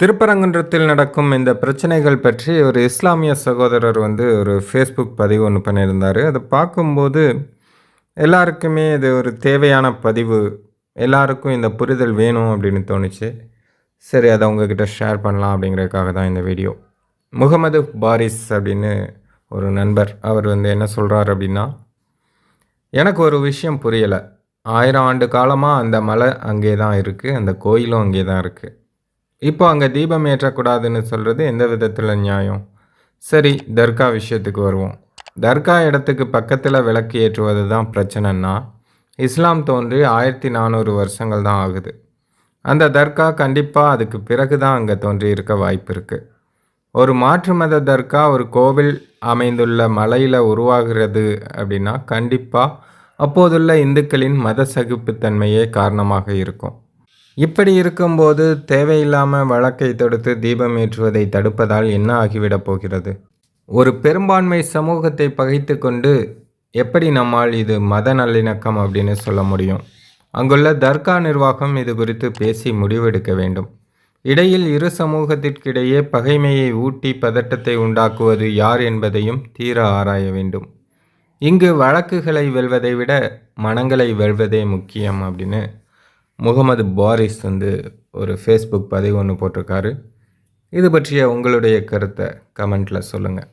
திருப்பரங்குன்றத்தில் நடக்கும் இந்த பிரச்சனைகள் பற்றி ஒரு இஸ்லாமிய சகோதரர் வந்து ஒரு ஃபேஸ்புக் பதிவு ஒன்று பண்ணியிருந்தார். அதை பார்க்கும்போது எல்லாருக்குமே இது ஒரு தேவையான பதிவு எல்லாருக்கும் இந்த புரிதல் வேணும் அப்படின்னு தோணுச்சு. சரி அதை உங்ககிட்ட ஷேர் பண்ணலாம் அப்படிங்கிறதுக்காக தான் இந்த வீடியோ முகமது பாரிஸ் அப்படின்னு ஒரு நண்பர் அவர் வந்து என்ன சொல்கிறார் அப்படின்னா எனக்கு ஒரு விஷயம் புரியலை. ஆயிரம் ஆண்டு காலமாக அந்த மலை அங்கே தான் இருக்குது அந்த கோயிலும் அங்கே தான் இருக்குது இப்போ அங்கே தீபம் ஏற்றக்கூடாதுன்னு சொல்கிறது எந்த விதத்தில் நியாயம்? சரி தர்கா விஷயத்துக்கு வருவோம். தர்கா இடத்துக்கு பக்கத்தில் விளக்கு ஏற்றுவது தான் பிரச்சனைன்னா இஸ்லாம் தோன்றி ஆயிரத்தி நானூறு வருஷங்கள் தான் ஆகுது. அந்த தர்கா கண்டிப்பாக அதுக்கு பிறகு தான் அங்கே தோன்றி இருக்க வாய்ப்பு இருக்குது ஒரு மாற்று மத தர்கா ஒரு கோவில் அமைந்துள்ள மலையில் உருவாகிறது அப்படின்னா கண்டிப்பாக அப்போதுள்ள இந்துக்களின் மத சகிப்புத்தன்மையே காரணமாக இருக்கும். இப்படி இருக்கும்போது தேவையில்லாமல் வழக்கை தொடுத்து தீபம் ஏற்றுவதை தடுப்பதால் என்ன ஆகிவிடப் போகிறது? ஒரு பெரும்பான்மை சமூகத்தை பகைத்து கொண்டு எப்படி நம்மால் இது மத நல்லிணக்கம் அப்படின்னு சொல்ல முடியும்? அங்குள்ள தர்கா நிர்வாகம் இது குறித்து பேசி முடிவெடுக்க வேண்டும். இடையில் இரு சமூகத்திற்கிடையே பகைமையை ஊட்டி பதட்டத்தை உண்டாக்குவது யார் என்பதையும் தீர ஆராய வேண்டும். இங்கு வழக்குகளை வெல்வதை விட மனங்களை வெல்வதே முக்கியம் அப்படின்னு முகமது பாரிஸ் வந்து ஒரு ஃபேஸ்புக் பதிவு ஒன்று போட்டிருக்காரு. இது பற்றிய உங்களுடைய கருத்தை கமெண்ட்டில் சொல்லுங்கள்